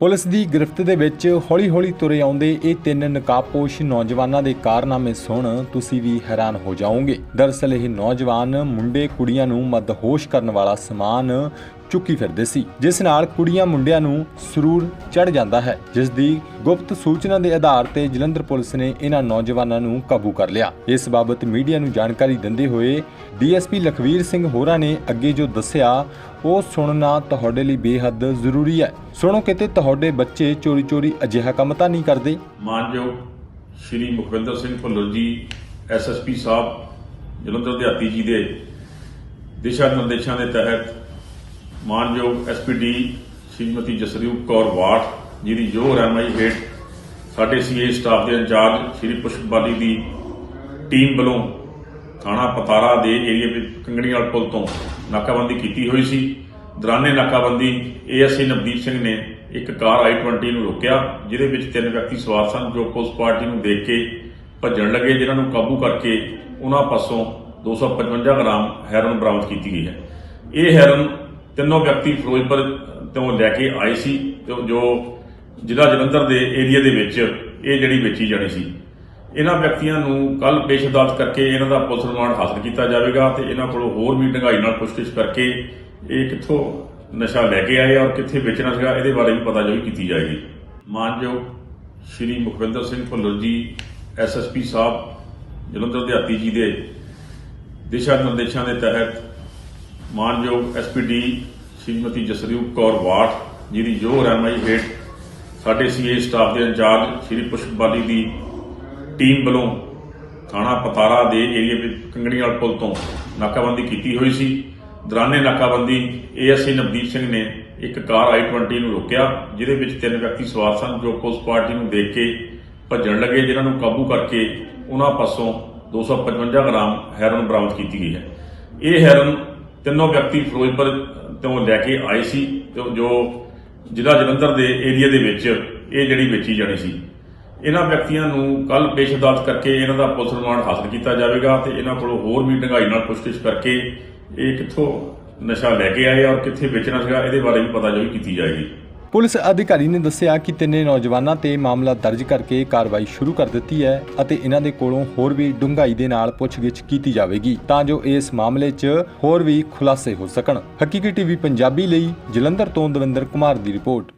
Police ਦੀ ਗ੍ਰਿਫਤ ਦੇ ਵਿੱਚ ਹੌਲੀ-ਹੌਲੀ ਤੁਰੇ ਆਉਂਦੇ ਇਹ ਤਿੰਨ ਨਕਾਬਪੋਸ਼ ਨੌਜਵਾਨਾਂ ਦੇ ਕਾਰਨਾਮੇ ਸੁਣ ਤੁਸੀਂ ਵੀ ਹੈਰਾਨ ਹੋ ਜਾਓਗੇ। ਦਰਅਸਲ ਇਹ ਨੌਜਵਾਨ ਮੁੰਡੇ ਕੁੜੀਆਂ ਨੂੰ ਮਦਹੋਸ਼ ਕਰਨ ਵਾਲਾ ਸਮਾਨ ਚੁੱਕੀ ਫਿਰਦੇ ਸੀ, ਜਿਸ ਨਾਲ ਕੁੜੀਆਂ ਮੁੰਡਿਆਂ ਨੂੰ ਸਰੂਰ ਚੜ ਜਾਂਦਾ ਹੈ ਜਿਸ ਦੀ ਗੁਪਤ ਸੂਚਨਾ ਦੇ ਆਧਾਰ ਤੇ ਜਲੰਧਰ ਪੁਲਿਸ ਨੇ ਇਹਨਾਂ ਨੌਜਵਾਨਾਂ ਨੂੰ ਕਾਬੂ ਕਰ ਲਿਆ। ਇਸ ਬਾਬਤ ਮੀਡੀਆ ਨੂੰ ਜਾਣਕਾਰੀ ਦਿੰਦੇ ਹੋਏ ਡੀਐਸਪੀ ਲਖਵੀਰ ਸਿੰਘ ਹੋਰਾਂ ਨੇ ਅੱਗੇ ਜੋ ਦੱਸਿਆ, ਉਹ ਸੁਣਨਾ ਤੁਹਾਡੇ ਲਈ ਬੇਹੱਦ ਜ਼ਰੂਰੀ ਹੈ। ਸੁਣੋ ਕਿਤੇ ਤੁਹਾਡੇ ਬੱਚੇ ਚੋਰੀ-ਚੋਰੀ ਅਜਿਹਾ ਕੰਮ ਤਾਂ ਨਹੀਂ ਕਰਦੇ। ਮਾਨਯੋਗ ਸ਼੍ਰੀ ਮੁਖਵਿੰਦਰ ਸਿੰਘ ਭੁੱਲਰ ਜੀ ਐਸਐਸਪੀ ਸਾਹਿਬ, ਜਲੰਧਰ ਦਿਹਾਤੀ ਜੀ ਦੇ ਦਿਸ਼ਾ ਨਿਰਦੇਸ਼ਾਂ ਦੇ ਤਹਿਤ ਮਾਨਯੋਗ ਐਸਪੀਡੀ ਸ਼੍ਰੀਮਤੀ ਜਸਰੂਪ ਕੌਰ ਵਾਟ ਜਿਹਦੀ ਜੋ ਰਹਿਨਮਾਈ ਹੇਠ ਸਾਡੇ ਸੀਏ ਸਟਾਫ ਦੇ ਇੰਚਾਰਜ ਸ਼੍ਰੀ ਪੁਸ਼ਪਬਾਲੀ ਦੀ ਟੀਮ ਵੱਲੋਂ ਥਾਣਾ ਪਤਾਰਾ ਦੇ ਏਰੀਆ ਵਿੱਚ ਕੰਗਣੀਵਾਲ ਪੁਲ ਤੋਂ ਨਾਕਾਬੰਦੀ ਕੀਤੀ ਹੋਈ ਸੀ। ਦੌਰਾਨੇ ਨਾਕਾਬੰਦੀ ਏਐਸਏ ਨਵਦੀਪ ਸਿੰਘ ਨੇ ਇੱਕ ਕਾਰ i20 ਨੂੰ ਰੋਕਿਆ, ਜਿਹਦੇ ਵਿੱਚ ਤਿੰਨ ਵਿਅਕਤੀ ਸਵਾਰ ਸਨ ਜੋ ਪੁਲਿਸ ਪਾਰਟੀ ਨੂੰ ਦੇਖ ਕੇ ਭੱਜਣ ਲੱਗੇ, ਜਿਨ੍ਹਾਂ ਨੂੰ ਕਾਬੂ ਕਰਕੇ ਉਹਨਾਂ ਪਾਸੋਂ 255 ਗ੍ਰਾਮ ਹੈਰੋਇਨ ਬਰਾਮਦ ਕੀਤੀ ਗਈ ਹੈ। ਇਹ ਹੈਰੋਇਨ ਤਿੰਨੋਂ ਵਿਅਕਤੀ ਫਿਰੋਜ਼ਪੁਰ ਤੋਂ ਲੈ ਕੇ ਆਏ ਸੀ ਤੇ ਜੋ ਜ਼ਿਲ੍ਹਾ ਜਲੰਧਰ ਦੇ ਏਰੀਆ ਦੇ ਵਿੱਚ ਇਹ ਜਿਹੜੀ ਵੇਚੀ ਜਾਣੀ ਸੀ। ਇਹਨਾਂ ਵਿਅਕਤੀਆਂ ਨੂੰ ਕੱਲ ਪੇਸ਼ ਅਦਾਲਤ ਕਰਕੇ ਇਹਨਾਂ ਦਾ ਪੁਲਿਸ ਰਿਮਾਂਡ ਹਾਸਲ ਕੀਤਾ ਜਾਵੇਗਾ ਤੇ ਇਹਨਾਂ ਕੋਲੋਂ ਹੋਰ ਵੀ ਡੂੰਘਾਈ ਨਾਲ ਪੁੱਛਗਿੱਛ ਕਰਕੇ ਇਹ ਕਿੱਥੋਂ ਨਸ਼ਾ ਲੈ ਕੇ ਆਏ ਔਰ ਕਿੱਥੇ ਵੇਚਣਾ ਸੀਗਾ, ਇਹਦੇ ਬਾਰੇ ਵੀ ਪਤਾ ਜੋਈ ਕੀਤੀ ਜਾਏਗੀ। ਮਾਨਯੋਗ ਸ਼੍ਰੀ ਮੁਖਵਿੰਦਰ ਸਿੰਘ ਭੁੱਲਰ ਜੀ ਐਸਐਸਪੀ ਸਾਹਿਬ, ਜਲੰਧਰ ਦਿਹਾਤੀ ਜੀ ਦੇ ਦਿਸ਼ਾ ਨਿਰਦੇਸ਼ਾਂ ਦੇ ਤਹਿਤ ਮਾਨਯੋਗ ਐਸਪੀਡੀ ਸ਼੍ਰੀਮਤੀ ਜਸਰੂਪ ਕੌਰ ਵਾਟ ਜਿਹਦੀ ਜੋ ਰਹਿਨਮਾਈ ਹੇਠ ਸਾਡੇ ਸੀਏ ਸਟਾਫ ਦੇ ਇੰਚਾਰਜ ਸ਼੍ਰੀ ਪੁਸ਼ਪਬਾਲੀ ਦੀ ਟੀਮ ਵੱਲੋਂ ਥਾਣਾ ਪਤਾਰਾ ਦੇ ਏਰੀਆ ਵਿੱਚ ਕੰਗਣੀਵਾਲ ਪੁਲ ਤੋਂ ਨਾਕਾਬੰਦੀ ਕੀਤੀ ਹੋਈ ਸੀ। ਦੌਰਾਨੇ ਨਾਕਾਬੰਦੀ ਏਐਸਏ ਨਵਦੀਪ ਸਿੰਘ ਨੇ ਇੱਕ ਕਾਰ i20 ਨੂੰ ਰੋਕਿਆ, ਜਿਹਦੇ ਵਿੱਚ ਤਿੰਨ ਵਿਅਕਤੀ ਸਵਾਰ ਸਨ ਜੋ ਪੁਲਿਸ ਪਾਰਟੀ ਨੂੰ ਦੇਖ ਕੇ ਭੱਜਣ ਲੱਗੇ, ਜਿਨ੍ਹਾਂ ਨੂੰ ਕਾਬੂ ਕਰਕੇ ਉਹਨਾਂ ਪਾਸੋਂ 255 ਗ੍ਰਾਮ ਹੈਰੋਇਨ ਬਰਾਮਦ ਕੀਤੀ ਗਈ ਹੈ। ਇਹ ਹੈਰੋਇਨ ਤਿੰਨੋਂ ਵਿਅਕਤੀ ਫਿਰੋਜ਼ਪੁਰ ਤੋਂ ਲੈ ਕੇ ਆਏ ਸੀ ਤੇ ਜੋ ਜ਼ਿਲ੍ਹਾ ਜਲੰਧਰ ਦੇ ਏਰੀਆ ਦੇ ਵਿੱਚ ਇਹ ਜਿਹੜੀ ਵੇਚੀ ਜਾਣੀ ਸੀ। ਇਹਨਾਂ ਵਿਅਕਤੀਆਂ ਨੂੰ ਕੱਲ ਪੇਸ਼ ਅਦਾਲਤ ਕਰਕੇ ਇਹਨਾਂ ਦਾ ਪੁਲਿਸ ਰਿਮਾਂਡ ਹਾਸਲ ਕੀਤਾ ਜਾਵੇਗਾ ਤੇ ਇਹਨਾਂ ਕੋਲੋਂ ਹੋਰ ਵੀ ਡੂੰਘਾਈ ਨਾਲ ਪੁੱਛਗਿੱਛ ਕਰਕੇ ਇਹ ਕਿੱਥੋਂ ਨਸ਼ਾ ਲੈ ਕੇ ਆਏ ਔਰ ਕਿੱਥੇ ਵੇਚਣਾ ਸੀਗਾ, ਇਹਦੇ ਬਾਰੇ ਵੀ ਪਤਾ ਜੋਈ ਕੀਤੀ ਜਾਏਗੀ। ਪੁਲਿਸ ਅਧਿਕਾਰੀ ਨੇ ਦੱਸਿਆ ਕਿ ਤਿੰਨੇ ਨੌਜਵਾਨਾਂ ਤੇ ਮਾਮਲਾ ਦਰਜ ਕਰਕੇ ਕਾਰਵਾਈ ਸ਼ੁਰੂ ਕਰ ਦਿੱਤੀ ਹੈ ਅਤੇ ਇਹਨਾਂ ਦੇ ਕੋਲੋਂ ਹੋਰ ਵੀ ਡੂੰਘਾਈ ਦੇ ਨਾਲ ਪੁੱਛਗਿੱਛ ਕੀਤੀ ਜਾਵੇਗੀ ਤਾਂ ਜੋ ਇਸ ਮਾਮਲੇ 'ਚ ਹੋਰ ਵੀ ਖੁਲਾਸੇ ਹੋ ਸਕਣ। ਹਕੀਕੀ ਟੀਵੀ ਪੰਜਾਬੀ ਲਈ ਜਲੰਧਰ ਤੋਂ ਦਵਿੰਦਰ ਕੁਮਾਰ ਦੀ ਰਿਪੋਰਟ।